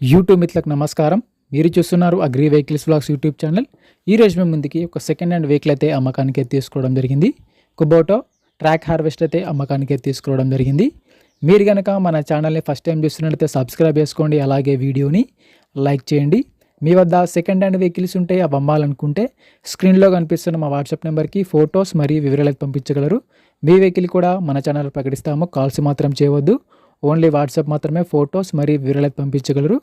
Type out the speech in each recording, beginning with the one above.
YouTube మిత్రులకు నమస్కారం. మీరు చూస్తున్నారు agri vehicles blogs YouTube channel. ఈ రోజు మేము ముందుకి ఒక సెకండ్ హ్యాండ్ వెహికల్ అయితే అమ్మకానికి తీసుకోవడం జరిగింది. కుబోటో ట్రాక్ హార్వెస్ట్ అయితే అమ్మకానికి తీసుకోవడం జరిగింది. మీరు కనుక మన ఛానల్ని ఫస్ట్ టైం చూస్తున్నట్లయితే సబ్స్క్రైబ్ చేసుకోండి. అలాగే వీడియోని లైక్ చేయండి. మీ వద్ద సెకండ్ హ్యాండ్ వెహికల్స్ ఉంటే అవి అమ్మాలనుకుంటే స్క్రీన్లో కనిపిస్తున్న మా వాట్సాప్ నెంబర్కి ఫొటోస్ మరియు వివరాలు పంపించగలరు. మీ వెహికల్ కూడా మన ఛానల్ ప్రకటిస్తాము. కాల్స్ మాత్రం చేయవద్దు. ఓన్లీ వాట్సాప్ మాత్రమే ఫొటోస్ మరియు వివరాలకు పంపించగలరు.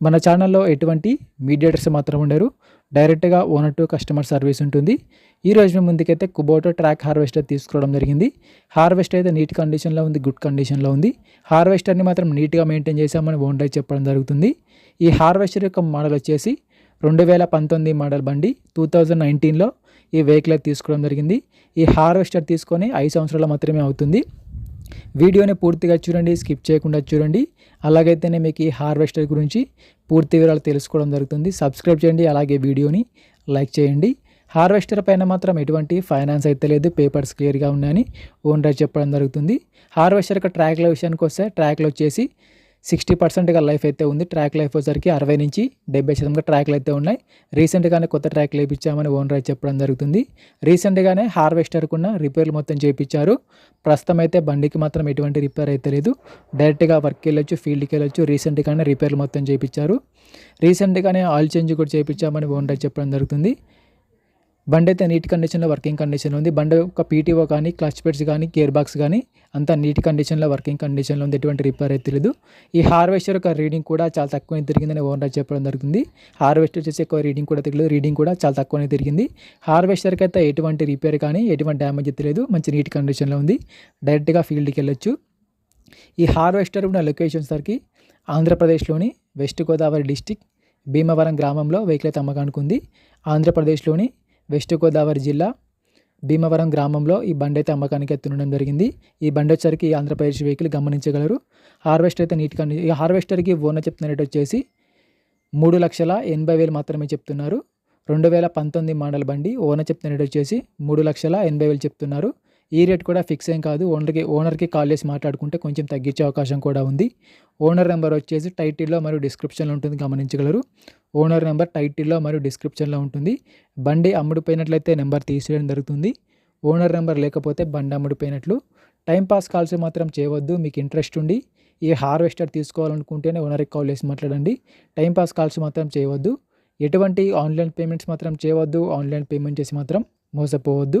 మన ఛానల్లో ఎటువంటి మీడియేటర్స్ మాత్రం ఉండరు. డైరెక్ట్గా ఓనర్ టు కస్టమర్ సర్వీస్ ఉంటుంది. ఈ రోజు మేము ముందుకైతే కుబోటో ట్రాక్ హార్వెస్టర్ తీసుకోవడం జరిగింది. హార్వెస్ట్ అయితే నీట్ కండిషన్లో ఉంది గుడ్ కండిషన్లో ఉంది. హార్వెస్టర్ని మాత్రం నీట్గా మెయింటైన్ చేసామని ఓనర్ చెప్పడం జరుగుతుంది. ఈ హార్వెస్టర్ యొక్క మోడల్ వచ్చేసి రెండు వేల పంతొమ్మిది మోడల్ బండి టూ థౌజండ్ నైన్టీన్లో ఈ వెహికల్ అయితే తీసుకోవడం జరిగింది. ఈ హార్వెస్టర్ తీసుకొని ఐదు సంవత్సరాలు మాత్రమే అవుతుంది. వీడియోని పూర్తిగా చూడండి స్కిప్ చేయకుండా చూడండి. అలాగైతేనే మీకు ఈ హార్వెస్టర్ గురించి పూర్తి వివరాలు తెలుసుకోవడం జరుగుతుంది. సబ్స్క్రైబ్ చేయండి అలాగే వీడియోని లైక్ చేయండి. హార్వెస్టర్ పైన మాత్రం ఎటువంటి ఫైనాన్స్ అయితే లేదు పేపర్స్ క్లియర్గా ఉన్నాయని ఓనర్ చెప్పడం జరుగుతుంది. హార్వెస్టర్ యొక్క ట్రాక్ల విషయానికి వస్తే ట్రాక్లు వచ్చేసి సిక్స్టీ పర్సెంట్గా లైఫ్ అయితే ఉంది. ట్రాక్ లైఫ్ వచ్చేసరికి అరవై నుంచి డెబ్బై శాతంగా ట్రాక్లు అయితే ఉన్నాయి. రీసెంట్గానే కొత్త ట్రాక్ లేపించామని ఓనర్ అయితే చెప్పడం జరుగుతుంది. రీసెంట్గానే హార్వెస్టర్కున్న రిపేర్లు మొత్తం చేయించారు ప్రస్తుతం అయితే బండికి మాత్రం ఎటువంటి రిపేర్ అయితే లేదు. డైరెక్ట్గా వర్క్కి వెళ్ళొచ్చు ఫీల్డ్కి వెళ్ళొచ్చు రీసెంట్గానే రిపేర్లు మొత్తం చేయించారు రీసెంట్గానే ఆయిల్ చేంజ్ కూడా చేయించామని ఓనర్ అయితే చెప్పడం జరుగుతుంది. బండి అయితే నీట్ కండిషన్లో వర్కింగ్ కండిషన్లో ఉంది. బండి ఒక పీటీఓ కానీ క్లచ్ పెట్స్ కానీ గేర్ బాక్స్ కానీ అంతా నీట్ కండిషన్లో వర్కింగ్ కండిషన్లో ఉంది. ఎటువంటి రిపేర్ అయితే లేదు. ఈ హార్వెస్టర్ యొక్క రీడింగ్ కూడా చాలా తక్కువనే తిరిగిందని ఓనర్ చెప్పడం జరుగుతుంది. హార్వెస్టర్ చేసి ఎక్కువ రీడింగ్ కూడా తిరగలేదు. రీడింగ్ కూడా చాలా తక్కువనే తిరిగింది. హార్వెస్టర్కి అయితే ఎటువంటి రిపేర్ కానీ ఎటువంటి డ్యామేజ్ అయితే లేదు. మంచి నీట్ కండిషన్లో ఉంది. డైరెక్ట్గా ఫీల్డ్కి వెళ్ళొచ్చు. ఈ హార్వెస్టర్ ఉన్న లొకేషన్ సరికి ఆంధ్రప్రదేశ్లోని వెస్ట్ గోదావరి డిస్టిక్ భీమవరం గ్రామంలో వెహికల్ అయితే అమ్మకానికి ఉంది. ఆంధ్రప్రదేశ్లోని వెస్ట్ గోదావరి జిల్లా భీమవరం గ్రామంలో ఈ బండి అయితే అమ్మకానికి ఎత్తుండడం జరిగింది. ఈ బండి వచ్చరికి ఆంధ్రప్రదేశ్ వెహికల్ గమనించగలరు. హార్వెస్టర్ అయితే నీట్ కండి ఈ హార్వెస్టర్కి ఓనర్ చెప్తున్న రేట్ వచ్చేసి మూడు లక్షల ఎనభై వేలు మాత్రమే చెప్తున్నారు. రెండు వేల పంతొమ్మిది మోడల్ బండి ఓనర్ చెప్తున్న రేట్ వచ్చేసి మూడు లక్షల ఎనభై వేలు చెప్తున్నారు. ఈ రేట్ కూడా ఫిక్స్ ఏం కాదు. ఓనర్కి ఓనర్కి కాల్ చేసి మాట్లాడుకుంటే కొంచెం తగ్గించే అవకాశం కూడా ఉంది. ఓనర్ నెంబర్ వచ్చేసి టైటిల్లో మరియు డిస్క్రిప్షన్లో ఉంటుంది గమనించగలరు. ఓనర్ నెంబర్ టైటిల్లో మరియు డిస్క్రిప్షన్లో ఉంటుంది. బండి అమ్ముడిపోయినట్లయితే నెంబర్ తీసేయడం జరుగుతుంది. ఓనర్ నెంబర్ లేకపోతే బండి అమ్ముడిపోయినట్లు. టైంపాస్ కాల్స్ మాత్రం చేయవద్దు మీకు ఇంట్రెస్ట్ ఉండి. ఈ హార్వెస్టర్ తీసుకోవాలనుకుంటేనే ఓనర్కి కాల్ చేసి మాట్లాడండి. టైంపాస్ కాల్స్ మాత్రం చేయవద్దు. ఎటువంటి ఆన్లైన్ పేమెంట్స్ మాత్రం చేయవద్దు. ఆన్లైన్ పేమెంట్ చేసి మాత్రం మోసపోవద్దు.